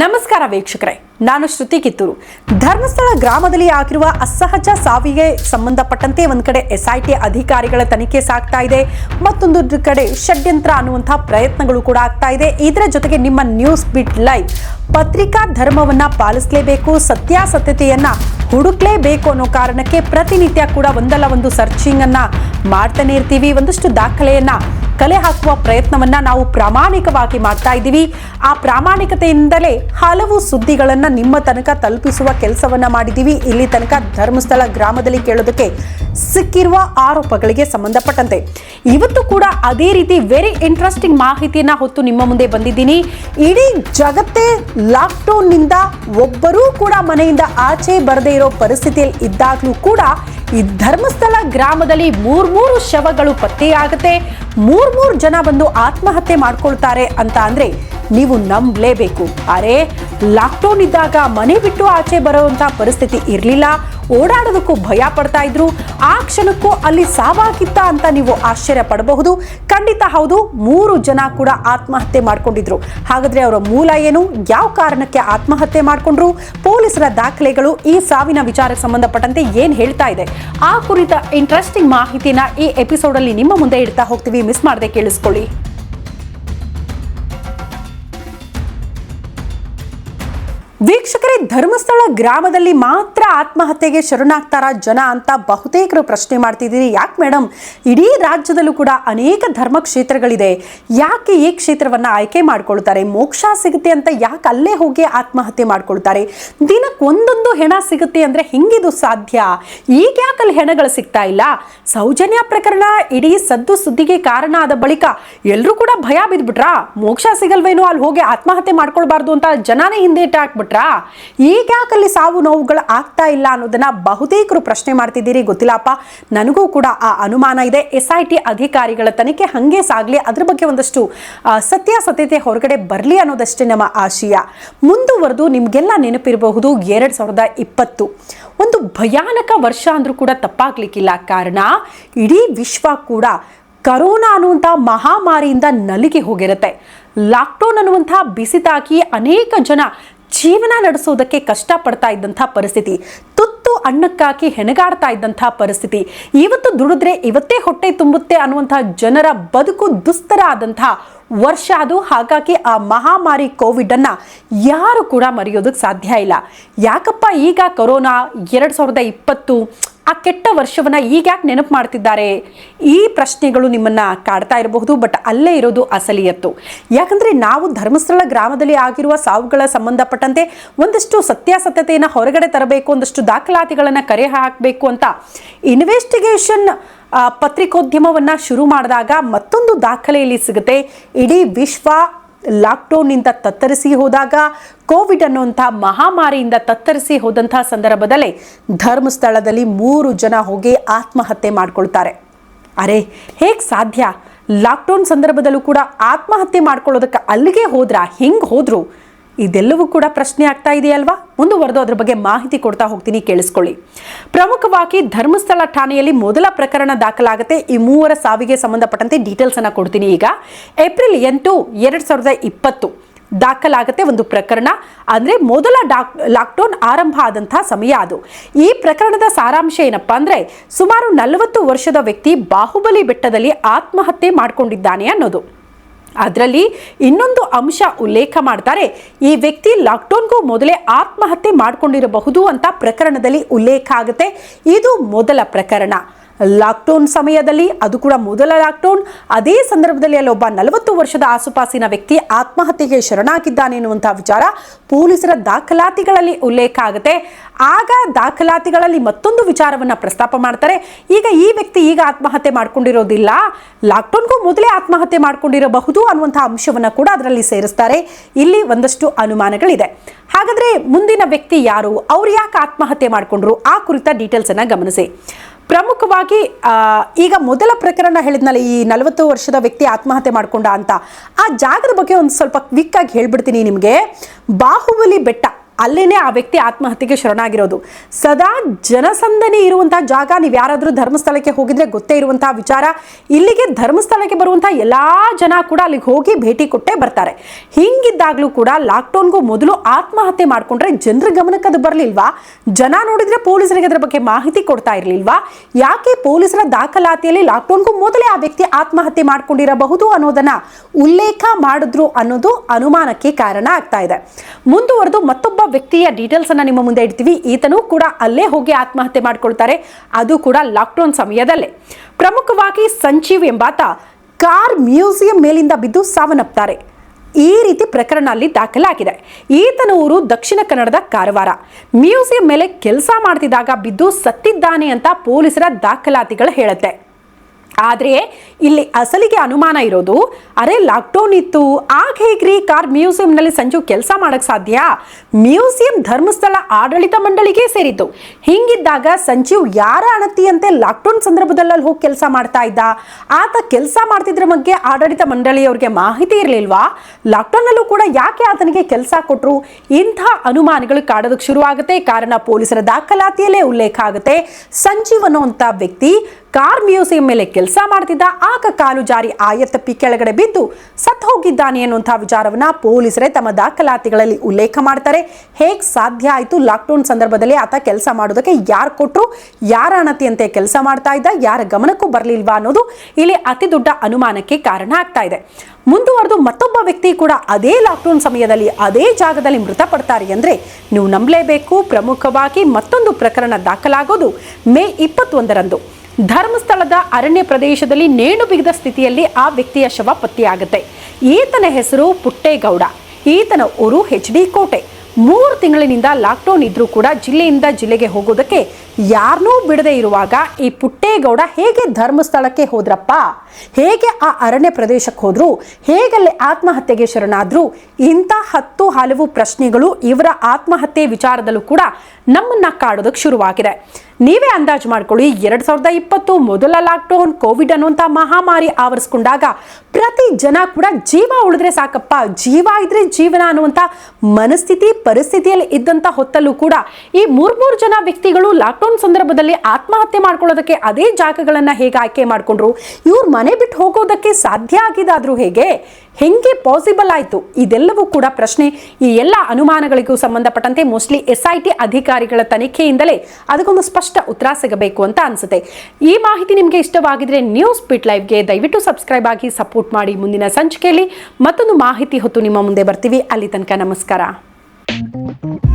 ನಮಸ್ಕಾರ ವೀಕ್ಷಕರೇ, ನಾನು ಶ್ರುತಿ ಕಿತ್ತೂರು. ಧರ್ಮಸ್ಥಳ ಗ್ರಾಮದಲ್ಲಿ ಆಗಿರುವ ಅಸಹಜ ಸಾವಿಗೆ ಸಂಬಂಧಪಟ್ಟಂತೆ ಒಂದು ಕಡೆ ಎಸ್ ಐ ಟಿ ಅಧಿಕಾರಿಗಳ ತನಿಖೆ ಸಾಗ್ತಾ ಇದೆ ಮತ್ತೊಂದು ಕಡೆ ಷಡ್ಯಂತ್ರ ಅನ್ನುವಂಥ ಪ್ರಯತ್ನಗಳು ಕೂಡ ಆಗ್ತಾ ಇದೆ. ಇದರ ಜೊತೆಗೆ ನಿಮ್ಮ ನ್ಯೂಸ್ ಬಿಟ್ ಲೈವ್ ಪತ್ರಿಕಾ ಧರ್ಮವನ್ನ ಪಾಲಿಸಲೇಬೇಕು, ಸತ್ಯಾಸತ್ಯತೆಯನ್ನ ಹುಡುಕ್ಲೇಬೇಕು ಅನ್ನೋ ಕಾರಣಕ್ಕೆ ಪ್ರತಿನಿತ್ಯ ಕೂಡ ಒಂದಲ್ಲ ಒಂದು ಸರ್ಚಿಂಗ್ ಅನ್ನ ಮಾಡ್ತಾನೆ ಇರ್ತೀವಿ. ಒಂದಷ್ಟು ದಾಖಲೆಯನ್ನ ಕಲೆ ಹಾಕುವ ಪ್ರಯತ್ನವನ್ನ ನಾವು ಪ್ರಾಮಾಣಿಕವಾಗಿ ಮಾಡ್ತಾ ಇದ್ದೀವಿ. ಆ ಪ್ರಾಮಾಣಿಕತೆಯಿಂದಲೇ ಹಲವು ಸುದ್ದಿಗಳನ್ನ ನಿಮ್ಮ ತನಕ ತಲುಪಿಸುವ ಕೆಲಸವನ್ನ ಮಾಡಿದ್ದೀವಿ. ಇಲ್ಲಿ ತನಕ ಧರ್ಮಸ್ಥಳ ಗ್ರಾಮದಲ್ಲಿ ಕೇಳೋದಕ್ಕೆ ಸಿಕ್ಕಿರುವ ಆರೋಪಗಳಿಗೆ ಸಂಬಂಧಪಟ್ಟಂತೆ. ಇವತ್ತು ಕೂಡ ಅದೇ ರೀತಿ ವೆರಿ ಇಂಟ್ರೆಸ್ಟಿಂಗ್ ಮಾಹಿತಿಯನ್ನ ಹೊತ್ತು ನಿಮ್ಮ ಮುಂದೆ ಬಂದಿದ್ದೀನಿ. ಇಡೀ ಜಗತ್ತೇ ಲಾಕ್ಡೌನ್ನಿಂದ ಒಬ್ಬರೂ ಕೂಡ ಮನೆಯಿಂದ ಆಚೆ ಬರದೇ ಇರೋ ಪರಿಸ್ಥಿತಿಯಲ್ಲಿ ಇದ್ದಾಗಲೂ ಕೂಡ ಈ ಧರ್ಮಸ್ಥಳ ಗ್ರಾಮದಲ್ಲಿ ಮೂರ್ ಮೂರು ಶವಗಳು ಪತ್ತೆಯಾಗುತ್ತೆ. ಮೂರ್ ಮೂರು ಜನ ಬಂದು ಆತ್ಮಹತ್ಯೆ ಮಾಡ್ಕೊಳ್ತಾರೆ ಅಂತ ಅಂದರೆ ನೀವು ನಂಬಲೇಬೇಕು. ಅರೆ ಲಾಕ್ಡೌನ್ ಇದ್ದಾಗ ಮನೆ ಬಿಟ್ಟು ಆಚೆ ಬರುವಂತ ಪರಿಸ್ಥಿತಿ ಇರಲಿಲ್ಲ. ಓಡಾಡೋದಕ್ಕೂ ಭಯ ಪಡ್ತಾ ಇದ್ರು. ಆ ಕ್ಷಣಕ್ಕೂ ಅಲ್ಲಿ ಸಾವಾಗಿತ್ತ ಅಂತ ನೀವು ಆಶ್ಚರ್ಯ ಪಡಬಹುದು. ಖಂಡಿತ ಹೌದು, ಮೂರು ಜನ ಕೂಡ ಆತ್ಮಹತ್ಯೆ ಮಾಡ್ಕೊಂಡಿದ್ರು. ಹಾಗಾದ್ರೆ ಅವರ ಮೂಲ ಏನು? ಯಾವ ಕಾರಣಕ್ಕೆ ಆತ್ಮಹತ್ಯೆ ಮಾಡಿಕೊಂಡ್ರು? ಪೊಲೀಸರ ದಾಖಲೆಗಳು ಈ ಸಾವಿನ ವಿಚಾರಕ್ಕೆ ಸಂಬಂಧಪಟ್ಟಂತೆ ಏನ್ ಹೇಳ್ತಾ ಇದೆ? ಆ ಕುರಿತ ಇಂಟ್ರೆಸ್ಟಿಂಗ್ ಮಾಹಿತಿನ ಈ ಎಪಿಸೋಡ್ ಅಲ್ಲಿ ನಿಮ್ಮ ಮುಂದೆ ಇಡ್ತಾ ಹೋಗ್ತೀವಿ. ಮಿಸ್ ಮಾಡದೆ ಕೇಳಿಸ್ಕೊಳ್ಳಿ. ವೀಕ್ಷಕರೇ, ಧರ್ಮಸ್ಥಳ ಗ್ರಾಮದಲ್ಲಿ ಮಾತ್ರ ಆತ್ಮಹತ್ಯೆಗೆ ಶರಣಾಗ್ತಾರ ಜನ ಅಂತ ಬಹುತೇಕರು ಪ್ರಶ್ನೆ ಮಾಡ್ತಿದ್ದೀರಿ. ಯಾಕೆ ಮೇಡಮ್ ಇಡೀ ರಾಜ್ಯದಲ್ಲೂ ಕೂಡ ಅನೇಕ ಧರ್ಮ ಕ್ಷೇತ್ರಗಳಿದೆ ಯಾಕೆ ಈ ಕ್ಷೇತ್ರವನ್ನು ಆಯ್ಕೆ ಮಾಡ್ಕೊಳ್ತಾರೆ? ಮೋಕ್ಷ ಸಿಗುತ್ತೆ ಅಂತ ಯಾಕೆ ಅಲ್ಲೇ ಹೋಗಿ ಆತ್ಮಹತ್ಯೆ ಮಾಡ್ಕೊಳ್ತಾರೆ? ದಿನಕ್ಕೆ ಒಂದೊಂದು ಹೆಣ ಸಿಗುತ್ತೆ ಅಂದರೆ ಹೆಂಗಿದು ಸಾಧ್ಯ? ಈಗ ಯಾಕೆ ಅಲ್ಲಿ ಹೆಣಗಳು ಸಿಗ್ತಾ ಇಲ್ಲ? ಸೌಜನ್ಯ ಪ್ರಕರಣ ಇಡೀ ಸದ್ದು ಸುದ್ದಿಗೆ ಕಾರಣ ಆದ ಬಳಿಕ ಎಲ್ಲರೂ ಕೂಡ ಭಯ ಬಿದ್ಬಿಟ್ರಾ? ಮೋಕ್ಷ ಸಿಗಲ್ವೇನೋ ಅಲ್ಲಿ ಹೋಗಿ ಆತ್ಮಹತ್ಯೆ ಮಾಡ್ಕೊಳ್ಬಾರ್ದು ಅಂತ ಜನನೇ ಹಿಂದೆ ಹಾಕ್ಬಿಟ್ರಾ? ಈಗ ಯಾಕೆ ಅಲ್ಲಿ ಸಾವು ನೋವುಗಳು ಆಗ್ತಾ ಇಲ್ಲ ಅನ್ನೋದನ್ನ ಬಹುತೇಕರು ಪ್ರಶ್ನೆ ಮಾಡ್ತಿದ್ದೀರಿ ಗೊತ್ತಿಲ್ಲಪ್ಪ. ನನಗೂ ಕೂಡ ಆ ಅನುಮಾನ ಇದೆ. ಎಸ್ ಐ ಟಿ ಅಧಿಕಾರಿಗಳ ತನಿಖೆ ಹಂಗೆ ಸಾಗ್ಲಿ, ಅದ್ರ ಬಗ್ಗೆ ಒಂದಷ್ಟು ಸತ್ಯ ಸತ್ಯಾಸತ್ಯತೆ ಹೊರಗಡೆ ಬರಲಿ ಅನ್ನೋದಷ್ಟೇ ನಮ್ಮ ಆಶಯ. ಮುಂದುವರೆದು ನಿಮಗೆಲ್ಲ ನೆನಪಿರಬಹುದು ಎರಡ್ ಸಾವಿರದ ಇಪ್ಪತ್ತು. ಒಂದು ಭಯಾನಕ ವರ್ಷ ಅಂದ್ರೂ ಕೂಡ ತಪ್ಪಾಗ್ಲಿಕ್ಕಿಲ್ಲ. ಕಾರಣ, ಇಡೀ ವಿಶ್ವ ಕೂಡ ಕರೋನಾ ಅನ್ನುವಂಥ ಮಹಾಮಾರಿಯಿಂದ ನಲಿಗೆ ಹೋಗಿರುತ್ತೆ. ಲಾಕ್ಡೌನ್ ಅನ್ನುವಂಥ ಬಿಸಿ ತಾಕಿ ಅನೇಕ ಜನ ಜೀವನ ನಡೆಸೋದಕ್ಕೆ ಕಷ್ಟಪಡ್ತಾ ಇದ್ದಂಥ ಪರಿಸ್ಥಿತಿ, ತುತ್ತು ಅನ್ನಕ್ಕಾಕಿ ಹೆಣಗಾಡ್ತಾ ಇದ್ದಂಥ ಪರಿಸ್ಥಿತಿ, ಇವತ್ತು ದುಡಿದ್ರೆ ಇವತ್ತೇ ಹೊಟ್ಟೆ ತುಂಬುತ್ತೆ ಅನ್ನುವಂಥ ಜನರ ಬದುಕು ದುಸ್ತರ ಆದಂಥ ವರ್ಷ ಅದು. ಹಾಗಾಗಿ ಆ ಮಹಾಮಾರಿ ಕೋವಿಡ್ ಅನ್ನ ಯಾರು ಕೂಡ ಮರೆಯೋದಕ್ಕೆ ಸಾಧ್ಯ ಇಲ್ಲ. ಯಾಕಪ್ಪ ಈಗ ಕೊರೋನಾ ಎರಡು ಸಾವಿರದ ಇಪ್ಪತ್ತು ಆ ಕೆಟ್ಟ ವರ್ಷವನ್ನು ಈಗ ಯಾಕೆ ನೆನಪು ಮಾಡ್ತಿದ್ದಾರೆ? ಈ ಪ್ರಶ್ನೆಗಳು ನಿಮ್ಮನ್ನು ಕಾಡ್ತಾ ಇರಬಹುದು, ಬಟ್ ಅಲ್ಲೇ ಇರೋದು ಅಸಲಿಯತ್ತು ಯಾಕಂದರೆ ನಾವು ಧರ್ಮಸ್ಥಳ ಗ್ರಾಮದಲ್ಲಿ ಆಗಿರುವ ಸಾವುಗಳ ಸಂಬಂಧಪಟ್ಟಂತೆ ಒಂದಷ್ಟು ಸತ್ಯಾಸತ್ಯತೆಯನ್ನು ಹೊರಗಡೆ ತರಬೇಕು, ಒಂದಷ್ಟು ದಾಖಲಾತಿಗಳನ್ನು ಕರೆ ಹಾಕಬೇಕು ಅಂತ ಇನ್ವೆಸ್ಟಿಗೇಷನ್ ಪತ್ರಿಕೋದ್ಯಮವನ್ನು ಶುರು ಮಾಡಿದಾಗ ಮತ್ತೊಂದು ದಾಖಲೆಯಲ್ಲಿ ಸಿಗುತ್ತೆ, ಇಡೀ ವಿಶ್ವ ಲಾಕ್ಡೌನ್ನಿಂದ ತತ್ತರಿಸಿ ಹೋದಾಗ ಕೋವಿಡ್ ಅನ್ನುವಂಥ ಮಹಾಮಾರಿಯಿಂದ ತತ್ತರಿಸಿ ಹೋದಂಥ ಸಂದರ್ಭದಲ್ಲೇ ಧರ್ಮಸ್ಥಳದಲ್ಲಿ ಮೂರು ಜನ ಹೋಗಿ ಆತ್ಮಹತ್ಯೆ ಮಾಡ್ಕೊಳ್ತಾರೆ. ಅರೆ, ಹೇಗೆ ಸಾಧ್ಯ? ಲಾಕ್ಡೌನ್ ಸಂದರ್ಭದಲ್ಲೂ ಕೂಡ ಆತ್ಮಹತ್ಯೆ ಮಾಡ್ಕೊಳ್ಳೋದಕ್ಕೆ ಅಲ್ಲಿಗೆ ಹೋದ್ರ? ಹೆಂಗೆ ಹೋದ್ರು? ಇದೆಲ್ಲವೂ ಕೂಡ ಪ್ರಶ್ನೆ ಆಗ್ತಾ ಇದೆಯಲ್ವಾ? ಮುಂದುವರೆದು ಅದ್ರ ಬಗ್ಗೆ ಮಾಹಿತಿ ಕೊಡ್ತಾ ಹೋಗ್ತೀನಿ, ಕೇಳಿಸ್ಕೊಳ್ಳಿ. ಪ್ರಮುಖವಾಗಿ ಧರ್ಮಸ್ಥಳ ಠಾಣೆಯಲ್ಲಿ ಮೊದಲ ಪ್ರಕರಣ ದಾಖಲಾಗುತ್ತೆ. ಈ ಮೂವರ ಸಾವಿಗೆ ಸಂಬಂಧಪಟ್ಟಂತೆ ಡೀಟೇಲ್ಸ್ ಅನ್ನ ಕೊಡ್ತೀನಿ ಈಗ. ಏಪ್ರಿಲ್ ಎಂಟು, ಎರಡು ಸಾವಿರದ ಇಪ್ಪತ್ತು ದಾಖಲಾಗುತ್ತೆ ಒಂದು ಪ್ರಕರಣ. ಅಂದ್ರೆ ಮೊದಲ ಡಾಕ್, ಲಾಕ್ಡೌನ್ ಆರಂಭ ಆದಂತಹ ಸಮಯ ಅದು. ಈ ಪ್ರಕರಣದ ಸಾರಾಂಶ ಏನಪ್ಪ ಅಂದ್ರೆ ಸುಮಾರು ನಲವತ್ತು ವರ್ಷದ ವ್ಯಕ್ತಿ ಬಾಹುಬಲಿ ಬೆಟ್ಟದಲ್ಲಿ ಆತ್ಮಹತ್ಯೆ ಮಾಡಿಕೊಂಡಿದ್ದಾನೆ ಅನ್ನೋದು. ಅದರಲ್ಲಿ ಇನ್ನೊಂದು ಅಂಶ ಉಲ್ಲೇಖ ಮಾಡ್ತಾರೆ, ಈ ವ್ಯಕ್ತಿ ಲಾಕ್ಡೌನ್ಗೂ ಮೊದಲೇ ಆತ್ಮಹತ್ಯೆ ಮಾಡಿಕೊಂಡಿರಬಹುದು ಅಂತ ಪ್ರಕರಣದಲ್ಲಿ ಉಲ್ಲೇಖ ಆಗುತ್ತೆ. ಇದು ಮೊದಲ ಪ್ರಕರಣ. ಲಾಕ್ಡೌನ್ ಸಮಯದಲ್ಲಿ, ಅದು ಕೂಡ ಮೊದಲ ಲಾಕ್ಡೌನ್. ಅದೇ ಸಂದರ್ಭದಲ್ಲಿ ಅಲ್ಲೊಬ್ಬ ನಲವತ್ತು ವರ್ಷದ ಆಸುಪಾಸಿನ ವ್ಯಕ್ತಿ ಆತ್ಮಹತ್ಯೆಗೆ ಶರಣಾಗಿದ್ದಾನೆ ಎನ್ನುವಂತಹ ವಿಚಾರ ಪೊಲೀಸರ ದಾಖಲಾತಿಗಳಲ್ಲಿ ಉಲ್ಲೇಖ ಆಗುತ್ತೆ. ಆಗ ದಾಖಲಾತಿಗಳಲ್ಲಿ ಮತ್ತೊಂದು ವಿಚಾರವನ್ನ ಪ್ರಸ್ತಾಪ ಮಾಡ್ತಾರೆ. ಈಗ ಈ ವ್ಯಕ್ತಿ ಈಗ ಆತ್ಮಹತ್ಯೆ ಮಾಡ್ಕೊಂಡಿರೋದಿಲ್ಲ. ಲಾಕ್ಡೌನ್ಗೂ ಮೊದಲೇ ಆತ್ಮಹತ್ಯೆ ಮಾಡ್ಕೊಂಡಿರಬಹುದು ಅನ್ನುವಂಥ ಅಂಶವನ್ನ ಕೂಡ ಅದರಲ್ಲಿ ಸೇರಿಸ್ತಾರೆ. ಇಲ್ಲಿ ಒಂದಷ್ಟು ಅನುಮಾನಗಳಿದೆ. ಹಾಗಾದ್ರೆ ಮುಂದಿನ ವ್ಯಕ್ತಿ ಯಾರು? ಅವ್ರು ಯಾಕೆ ಆತ್ಮಹತ್ಯೆ ಮಾಡಿಕೊಂಡ್ರು? ಆ ಕುರಿತ ಡೀಟೇಲ್ಸ್ ಅನ್ನ ಗಮನಿಸಿ. ಪ್ರಮುಖವಾಗಿ ಈಗ ಮೊದಲ ಪ್ರಕರಣ ಹೇಳಿದ್ನಲ್ಲ ಈ ನಲವತ್ತು ವರ್ಷದ ವ್ಯಕ್ತಿ ಆತ್ಮಹತ್ಯೆ ಮಾಡಿಕೊಂಡ ಅಂತ. ಆ ಜಾಗದ ಬಗ್ಗೆ ಒಂದು ಸ್ವಲ್ಪ ಕ್ವಿಕ್ ಆಗಿ ಹೇಳ್ಬಿಡ್ತೀನಿ ನಿಮಗೆ. ಬಾಹುಬಲಿ ಬೆಟ್ಟ. ಅಲ್ಲೇನೆ ಆ ವ್ಯಕ್ತಿ ಆತ್ಮಹತ್ಯೆಗೆ ಶರಣಾಗಿರೋದು. ಸದಾ ಜನಸಂದಣಿ ಇರುವಂಥ ಜಾಗ, ನೀವು ಯಾರಾದರೂ ಧರ್ಮಸ್ಥಳಕ್ಕೆ ಹೋಗಿದ್ರೆ ಗೊತ್ತೇ ಇರುವಂತಹ ವಿಚಾರ. ಇಲ್ಲಿಗೆ ಧರ್ಮಸ್ಥಳಕ್ಕೆ ಬರುವಂಥ ಎಲ್ಲಾ ಜನ ಕೂಡ ಅಲ್ಲಿಗೆ ಹೋಗಿ ಭೇಟಿ ಕೊಟ್ಟೇ ಬರ್ತಾರೆ. ಹಿಂಗಿದ್ದಾಗ್ಲೂ ಕೂಡ ಲಾಕ್ಡೌನ್ಗೂ ಮೊದಲು ಆತ್ಮಹತ್ಯೆ ಮಾಡಿಕೊಂಡ್ರೆ ಜನರ ಗಮನಕ್ಕೆ ಅದು ಬರಲಿಲ್ವಾ? ಜನ ನೋಡಿದ್ರೆ ಪೊಲೀಸರಿಗೆ ಅದರ ಬಗ್ಗೆ ಮಾಹಿತಿ ಕೊಡ್ತಾ ಇರಲಿಲ್ವಾ? ಯಾಕೆ ಪೊಲೀಸರ ದಾಖಲಾತಿಯಲ್ಲಿ ಲಾಕ್ಡೌನ್ಗೂ ಮೊದಲೇ ಆ ವ್ಯಕ್ತಿ ಆತ್ಮಹತ್ಯೆ ಮಾಡ್ಕೊಂಡಿರಬಹುದು ಅನ್ನೋದನ್ನ ಉಲ್ಲೇಖ ಮಾಡಿದ್ರು ಅನ್ನೋದು ಅನುಮಾನಕ್ಕೆ ಕಾರಣ ಆಗ್ತಾ ಇದೆ. ಮುಂದುವರೆದು ಮತ್ತೊಬ್ಬ ವ್ಯಕ್ತಿಯ ಡೀಟೇಲ್ಸ್ ಅನ್ನ ನಿಮ್ಮ ಮುಂದೆ ಇಡ್ತೀವಿ. ಈತನೂ ಕೂಡ ಅಲ್ಲೇ ಹೋಗಿ ಆತ್ಮಹತ್ಯೆ ಮಾಡ್ಕೊಳ್ತಾರೆ. ಅದು ಕೂಡ ಲಾಕ್ಡೌನ್ ಸಮಯದಲ್ಲೇ. ಪ್ರಮುಖವಾಗಿ ಸಂಜೀವ್ ಎಂಬಾತ ಕಾರ್ ಮ್ಯೂಸಿಯಂ ಮೇಲಿಂದ ಬಿದ್ದು ಸಾವನ್ನಪ್ತಾರೆ ಈ ರೀತಿ ಪ್ರಕರಣ ಅಲ್ಲಿ ದಾಖಲಾಗಿದೆ. ಈತನ ಊರು ದಕ್ಷಿಣ ಕನ್ನಡದ ಕಾರವಾರ. ಮ್ಯೂಸಿಯಂ ಮೇಲೆ ಕೆಲಸ ಮಾಡ್ತಿದ್ದಾಗ ಬಿದ್ದು ಸತ್ತಿದ್ದಾನೆ ಅಂತ ಪೊಲೀಸರ ದಾಖಲಾತಿಗಳು ಹೇಳುತ್ತೆ. ಆದರೆ ಇಲ್ಲಿ ಅಸಲಿಗೆ ಅನುಮಾನ ಇರೋದು, ಅರೆ ಲಾಕ್ಡೌನ್ ಇತ್ತು, ಆಗ ಹೇಗ್ರಿ ಕಾರ್ ಮ್ಯೂಸಿಯಂನಲ್ಲಿ ಸಂಜು ಕೆಲಸ ಮಾಡಕ್ ಸಾಧ್ಯ? ಮ್ಯೂಸಿಯಂ ಧರ್ಮಸ್ಥಳ ಆಡಳಿತ ಮಂಡಳಿಗೆ ಸೇರಿತ್ತು. ಹಿಂಗಿದ್ದಾಗ ಸಂಜೀವ್ ಯಾರ ಅಣತಿಯಂತೆ ಲಾಕ್ಡೌನ್ ಸಂದರ್ಭದಲ್ಲಿ ಅಲ್ಲಿ ಹೋಗಿ ಕೆಲಸ ಮಾಡ್ತಾ ಇದ್ದ? ಆತ ಕೆಲಸ ಮಾಡ್ತಿದ್ರ ಬಗ್ಗೆ ಆಡಳಿತ ಮಂಡಳಿಯವ್ರಿಗೆ ಮಾಹಿತಿ ಇರಲಿಲ್ವಾ? ಲಾಕ್ಡೌನ್ನಲ್ಲೂ ಕೂಡ ಯಾಕೆ ಆತನಿಗೆ ಕೆಲಸ ಕೊಟ್ಟರು ಇಂಥ ಅನುಮಾನಗಳು ಕಾಡೋದಕ್ಕೆ ಶುರುವಾಗುತ್ತೆ, ಕಾರಣ ಪೊಲೀಸರ ದಾಖಲಾತಿಯಲ್ಲೇ ಉಲ್ಲೇಖ ಆಗುತ್ತೆ. ಸಂಜೀವ್ ಅನ್ನುವಂಥ ವ್ಯಕ್ತಿ ಕಾರ್ ಮ್ಯೂಸಿಯಂ ಮೇಲೆ ಕೆಲಸ ಮಾಡ್ತಿದ್ದ ಆಗ ಕಾಲು ಜಾರಿ ಆಯತಪ್ಪಿ ಕೆಳಗಡೆ ಬಿದ್ದು ಸತ್ತು ಹೋಗಿದ್ದಾನೆ ಅನ್ನುವಂಥ ವಿಚಾರವನ್ನ ಪೊಲೀಸರೇ ತಮ್ಮ ದಾಖಲಾತಿಗಳಲ್ಲಿ ಉಲ್ಲೇಖ ಮಾಡ್ತಾರೆ. ಹೇಗೆ ಸಾಧ್ಯ ಆಯಿತು ಲಾಕ್ಡೌನ್ ಸಂದರ್ಭದಲ್ಲಿ ಆತ ಕೆಲಸ ಮಾಡೋದಕ್ಕೆ? ಯಾರು ಕೊಟ್ಟರು ಯಾರ ಅಣತಿಯಂತೆ ಕೆಲಸ ಮಾಡ್ತಾ ಇದ್ದ? ಯಾರ ಗಮನಕ್ಕೂ ಬರಲಿಲ್ವಾ ಅನ್ನೋದು ಇಲ್ಲಿ ಅತಿ ದೊಡ್ಡ ಅನುಮಾನಕ್ಕೆ ಕಾರಣ ಆಗ್ತಾ ಇದೆ. ಮುಂದುವರೆದು ಮತ್ತೊಬ್ಬ ವ್ಯಕ್ತಿ ಕೂಡ ಅದೇ ಲಾಕ್ಡೌನ್ ಸಮಯದಲ್ಲಿ ಅದೇ ಜಾಗದಲ್ಲಿ ಮೃತಪಡ್ತಾರೆ ಅಂದ್ರೆ ನೀವು ನಂಬಲೇಬೇಕು. ಪ್ರಮುಖವಾಗಿ ಮತ್ತೊಂದು ಪ್ರಕರಣ ದಾಖಲಾಗೋದು ಮೇ ಇಪ್ಪತ್ತೊಂದರಂದು. ಧರ್ಮಸ್ಥಳದ ಅರಣ್ಯ ಪ್ರದೇಶದಲ್ಲಿ ನೇಣು ಬಿಗಿದ ಸ್ಥಿತಿಯಲ್ಲಿ ಆ ವ್ಯಕ್ತಿಯ ಶವ ಪತ್ತೆಯಾಗುತ್ತೆ. ಈತನ ಹೆಸರು ಪುಟ್ಟೇಗೌಡ. ಈತನ ಊರು ಎಚ್ ಡಿ ಕೋಟೆ. ಮೂರು ತಿಂಗಳಿನಿಂದ ಲಾಕ್ಡೌನ್ ಇದ್ರೂ ಕೂಡ ಜಿಲ್ಲೆಯಿಂದ ಜಿಲ್ಲೆಗೆ ಹೋಗೋದಕ್ಕೆ ಯಾರನ್ನೂ ಬಿಡದೆ ಇರುವಾಗ ಈ ಪುಟ್ಟೇಗೌಡ ಹೇಗೆ ಧರ್ಮಸ್ಥಳಕ್ಕೆ ಹೋದ್ರಪ್ಪ? ಹೇಗೆ ಆ ಅರಣ್ಯ ಪ್ರದೇಶಕ್ಕೆ ಹೋದ್ರು? ಹೇಗಲ್ಲಿ ಆತ್ಮಹತ್ಯೆಗೆ ಶರಣಾದ್ರು? ಇಂಥ ಹತ್ತು ಹಲವು ಪ್ರಶ್ನೆಗಳು ಇವರ ಆತ್ಮಹತ್ಯೆ ವಿಚಾರದಲ್ಲೂ ಕೂಡ ನಮ್ಮನ್ನ ಕಾಡೋದಕ್ಕೆ ಶುರುವಾಗಿದೆ. ನೀವೇ ಅಂದಾಜು ಮಾಡ್ಕೊಳ್ಳಿ, ಎರಡ್ ಸಾವಿರದ ಇಪ್ಪತ್ತು ಮೊದಲ ಲಾಕ್ಡೌನ್, ಕೋವಿಡ್ ಅನ್ನುವಂಥ ಮಹಾಮಾರಿ ಆವರಿಸ್ಕೊಂಡಾಗ ಪ್ರತಿ ಜನ ಕೂಡ ಜೀವ ಉಳಿದ್ರೆ ಸಾಕಪ್ಪ, ಜೀವ ಇದ್ರೆ ಜೀವನ ಅನ್ನುವಂಥ ಮನಸ್ಥಿತಿ ಪರಿಸ್ಥಿತಿಯಲ್ಲಿ ಇದ್ದಂಥ ಹೊತ್ತಲ್ಲೂ ಕೂಡ ಈ ಮೂರ್ಮೂರು ಜನ ವ್ಯಕ್ತಿಗಳು ಲಾಕ್ಡೌನ್ ಸಂದರ್ಭದಲ್ಲಿ ಆತ್ಮಹತ್ಯೆ ಮಾಡ್ಕೊಳ್ಳೋದಕ್ಕೆ ಅದೇ ಜಾಗಗಳನ್ನು ಹೇಗೆ ಆಯ್ಕೆ ಮಾಡ್ಕೊಂಡ್ರು? ಇವ್ರ ಮನೆ ಬಿಟ್ಟು ಹೋಗೋದಕ್ಕೆ ಸಾಧ್ಯ ಆಗಿದಾದರೂ ಹೇಗೆ? ಹೆಂಗೆ ಪಾಸಿಬಲ್ ಆಯಿತು? ಇದೆಲ್ಲವೂ ಕೂಡ ಪ್ರಶ್ನೆ. ಈ ಎಲ್ಲ ಅನುಮಾನಗಳಿಗೂ ಸಂಬಂಧಪಟ್ಟಂತೆ ಮೋಸ್ಟ್ಲಿ ಎಸ್ ಐ ಟಿ ಅಧಿಕಾರಿಗಳ ತನಿಖೆಯಿಂದಲೇ ಅದಕ್ಕೊಂದು ಸ್ಪಷ್ಟ ಉತ್ತರ ಸಿಗಬೇಕು ಅಂತ ಅನ್ಸುತ್ತೆ. ಈ ಮಾಹಿತಿ ನಿಮಗೆ ಇಷ್ಟವಾಗಿದ್ರೆ ನ್ಯೂಸ್ ಬಿಟ್ ಲೈವ್ಗೆ ದಯವಿಟ್ಟು ಸಬ್ಸ್ಕ್ರೈಬ್ ಆಗಿ ಸಪೋರ್ಟ್ ಮಾಡಿ ಮುಂದಿನ ಸಂಚಿಕೆಯಲ್ಲಿ ಮತ್ತೊಂದು ಮಾಹಿತಿ ಹೊತ್ತು ನಿಮ್ಮ ಮುಂದೆ ಬರ್ತೀವಿ. ಅಲ್ಲಿ ತನಕ ನಮಸ್ಕಾರ. Mm-hmm.